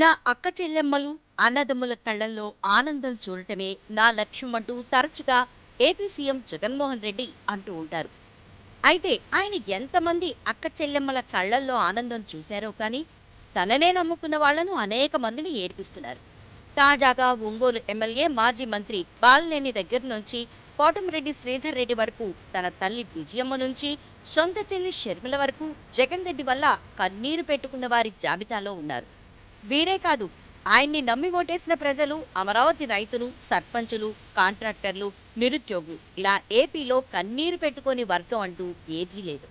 నా అక్క చెల్లెమ్మలు అన్నదమ్ముల కళ్ళల్లో ఆనందం చూడటమే నా లక్ష్యం అంటూ తరచుగా ఏపీ సీఎం జగన్మోహన్ రెడ్డి అంటూ ఉంటారు. అయితే ఆయన ఎంతమంది అక్క చెల్లెమ్మల కళ్ళల్లో ఆనందం చూశారో కానీ తననే నమ్ముకున్న వాళ్ళను అనేక మందిని ఏడిపిస్తున్నారు. తాజాగా ఒంగోలు ఎమ్మెల్యే మాజీ మంత్రి బాలినేని దగ్గర నుంచి కోటమిరెడ్డి శ్రీధర్ రెడ్డి వరకు తన తల్లి విజయమ్మ నుంచి సొంత చెల్లి షర్మిల వరకు జగన్ రెడ్డి వల్ల కన్నీరు పెట్టుకున్న వారి జాబితాలో ఉన్నారు. వీరే కాదు ఆయన్ని నమ్మి ఓటేసిన ప్రజలు అమరావతి రైతులు సర్పంచులు కాంట్రాక్టర్లు నిరుద్యోగులు. ఇలా ఏపీలో కన్నీరు పెట్టుకొని వర్గం అంటూ ఏదీ లేదు.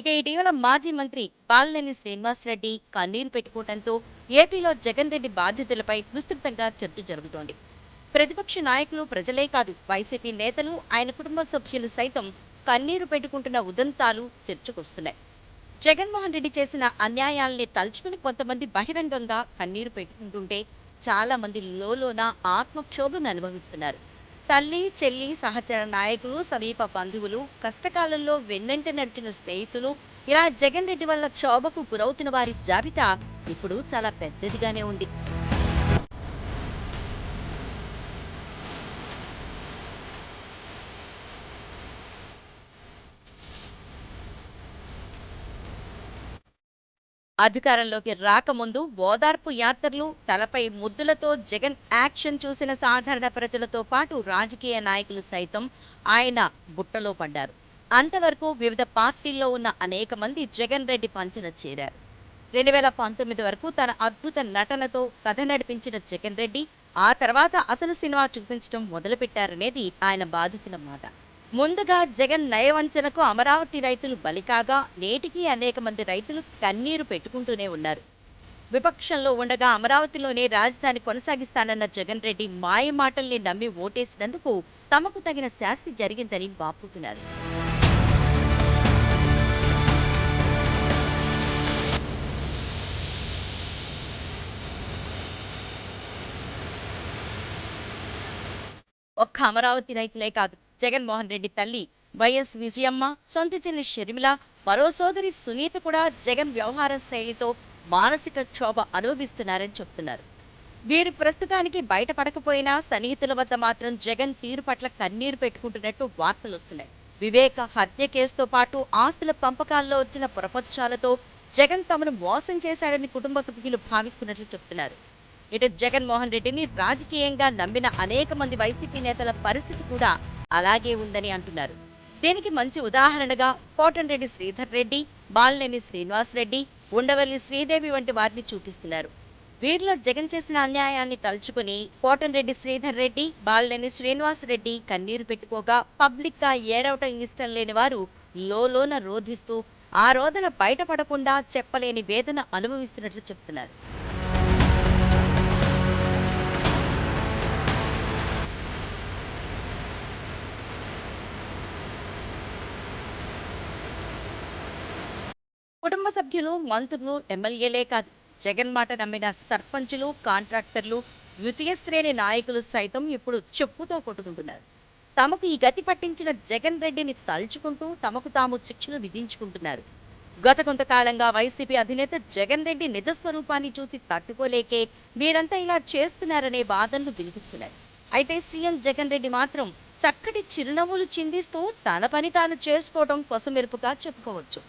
ఇక ఇటీవల మాజీ మంత్రి బాలినేని శ్రీనివాసరెడ్డి కన్నీరు పెట్టుకోవడంతో ఏపీలో జగన్ రెడ్డి బాధ్యతలపై విస్తృతంగా చర్చ జరుగుతోంది. ప్రతిపక్ష నాయకులు ప్రజలే కాదు వైసీపీ నేతలు ఆయన కుటుంబ సభ్యులు సైతం కన్నీరు పెట్టుకుంటున్న ఉదంతాలు చర్చకొస్తున్నాయి. జగన్మోహన్ రెడ్డి చేసిన అన్యాయాల్ని తలుచుకుని కొంతమంది బహిరంగంగా కన్నీరు పెట్టుకుంటుంటే చాలా మంది లోలోన ఆత్మక్షోభను అనుభవిస్తున్నారు. తల్లి చెల్లి సహచర నాయకులు సమీప బంధువులు కష్టకాలంలో వెన్నంటి నడిచిన స్నేహితులు ఇలా జగన్ రెడ్డి వల్ల క్షోభకు గురవుతున్న వారి జాబితా ఇప్పుడు చాలా పెద్దదిగానే ఉంది. అధికారంలోకి రాకముందు ఓదార్పు యాత్రలు తలపై ముద్దులతో జగన్ యాక్షన్ చూసిన సాధారణ ప్రజలతో పాటు రాజకీయ నాయకులు సైతం ఆయన బుట్టలో పడ్డారు. అంతవరకు వివిధ పార్టీల్లో ఉన్న అనేక మంది జగన్ రెడ్డి పంచన చేరారు. రెండు వేల పంతొమ్మిది వరకు తన అద్భుత నటనతో కథ నడిపించిన జగన్ రెడ్డి ఆ తర్వాత అసలు సినిమా చూపించడం మొదలుపెట్టారనేది ఆయన బాధితుల మాట. ముందుగా జగన్ నయవంచనకు అమరావతి రైతులు బలికాగా నేటికి అనేక మంది రైతులు కన్నీరు పెట్టుకుంటూనే ఉన్నారు. విపక్షంలో ఉండగా అమరావతిలోనే రాజధాని కొనసాగిస్తానన్న జగన్ రెడ్డి మాయ మాటల్ని నమ్మి ఓటేసినందుకు తమకు తగిన శాస్తి జరిగిందని బాపుతున్నారు ఒక్క అమరావతి రైతులే కాదు జగన్మోహన్ రెడ్డి తల్లి వైఎస్ విజయమ్మ సొంత చెల్లి షర్మిల మరో సోదరి సునీత కూడా జగన్ వ్యవహార శైలితో మానసిక క్షోభ అనుభవిస్తున్నారని చెప్తున్నారు. వీరు ప్రస్తుతానికి బయటపడకపోయినా సన్నిహితుల వద్ద మాత్రం జగన్ తీరు పట్ల కన్నీరు పెట్టుకుంటున్నట్టు వార్తలు వస్తున్నాయి. వివేక హత్య కేసుతో పాటు ఆస్తుల పంపకాల్లో వచ్చిన ప్రపంచాలతో జగన్ తమను మోసం చేశాడని కుటుంబ సభ్యులు భావిస్తున్నట్లు చెప్తున్నారు. ఇటు జగన్మోహన్ రెడ్డిని రాజకీయంగా నమ్మిన అనేక మంది వైసీపీ నేతల పరిస్థితి కూడా అలాగే ఉందని అంటున్నారు. దీనికి మంచి ఉదాహరణగా కోటంరెడ్డి శ్రీధర్ రెడ్డి బాలినేని శ్రీనివాస్ రెడ్డి ఉండవల్లి శ్రీదేవి వంటి వారిని చూపిస్తున్నారు. వీరిలో జగన్ చేసిన అన్యాయాన్ని తలుచుకుని కోటంరెడ్డి శ్రీధర్ రెడ్డి బాలినేని శ్రీనివాస్ రెడ్డి కన్నీరు పెట్టుకోగా పబ్లిక్గా ఏడవటం ఇష్టం లేని వారు లోలోన రోధిస్తూ ఆ రోదన బయటపడకుండా చెప్పలేని వేదన అనుభవిస్తున్నట్లు చెప్తున్నారు. కుటుంబ సభ్యులు మంత్రులు ఎమ్మెల్యేలే కాదు. జగన్ మాట నమ్మిన సర్పంచులు కాంట్రాక్టర్లు ద్వితీయ శ్రేణి నాయకులు సైతం ఇప్పుడు చెప్పుతో కొట్టుకుంటున్నారు. తమకు ఈ గతి పట్టించిన జగన్ రెడ్డిని తలుచుకుంటూ తమకు తాము శిక్షలు విధించుకుంటున్నారు. గత కొంతకాలంగా వైసీపీ అధినేత జగన్ రెడ్డి నిజ స్వరూపాన్ని చూసి తట్టుకోలేకే వీరంతా ఇలా చేస్తున్నారనే వాదనలు వినిపిస్తున్నాయి. అయితే సీఎం జగన్ రెడ్డి మాత్రం చక్కటి చిరునవ్వులు చిందిస్తూ తన పని తాను చేసుకోవడం కొసమెరుపుగా చెప్పుకోవచ్చు.